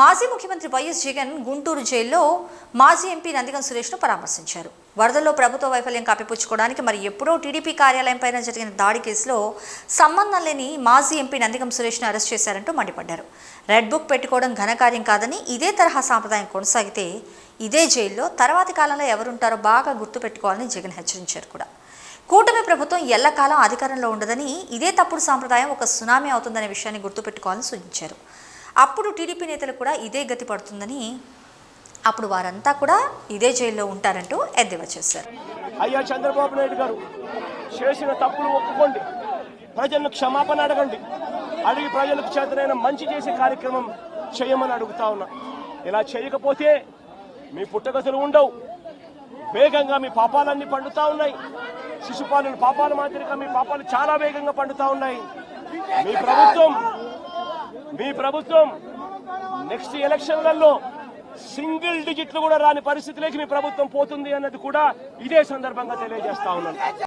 మాజీ ముఖ్యమంత్రి వైఎస్ జగన్ గుంటూరు జైల్లో మాజీ ఎంపీ నందిగం సురేష్ను పరామర్శించారు. వరదల్లో ప్రభుత్వ వైఫల్యం కప్పిపుచ్చుకోవడానికి మరి ఎప్పుడో టీడీపీ కార్యాలయం పైన జరిగిన దాడి కేసులో సంబంధం లేని మాజీ ఎంపీ నందిగం సురేష్ను అరెస్ట్ చేశారంటూ మండిపడ్డారు. రెడ్ బుక్ పెట్టుకోవడం ఘనకార్యం కాదని ఇదే తరహా సాంప్రదాయం కొనసాగితే ఇదే జైల్లో తర్వాతి కాలంలో ఎవరుంటారో బాగా గుర్తుపెట్టుకోవాలని జగన్ హెచ్చరించారు కూడా. కూటమి ప్రభుత్వం ఎల్లకాలం అధికారంలో ఉండదని ఇదే తప్పుడు సాంప్రదాయం ఒక సునామీ అవుతుందనే విషయాన్ని గుర్తుపెట్టుకోవాలని సూచించారు. అప్పుడు టీడీపీ నేతలు కూడా ఇదే గతి పడుతుందని అప్పుడు వారంతా కూడా ఇదే జైల్లో ఉంటారంటూ ఎద్దేవా చేశారు. అయ్యా చంద్రబాబు నాయుడు గారు చేసిన తప్పులు ఒప్పుకోండి. ప్రజలను క్షమాపణ అడగండి. అడిగి ప్రజలకు చేతనైన మంచి చేసే కార్యక్రమం చేయమని అడుగుతా ఉన్నా. ఇలా చేయకపోతే మీ పుట్టగతులు ఉండవు. వేగంగా మీ పాపాలన్నీ పండుతా ఉన్నాయి. శిశుపాలు పాపాల మాదిరిగా మీ పాపాలు చాలా వేగంగా పండుతా ఉన్నాయి. మీ ప్రభుత్వం మీ ప్రభుత్వం నెక్స్ట్ ఎలక్షన్లలో సింగిల్ డిజిట్లు కూడా రాని పరిస్థితిలోకి మీ ప్రభుత్వం పోతుంది అన్నది కూడా ఇదే సందర్భంగా తెలియజేస్తా ఉన్నాను.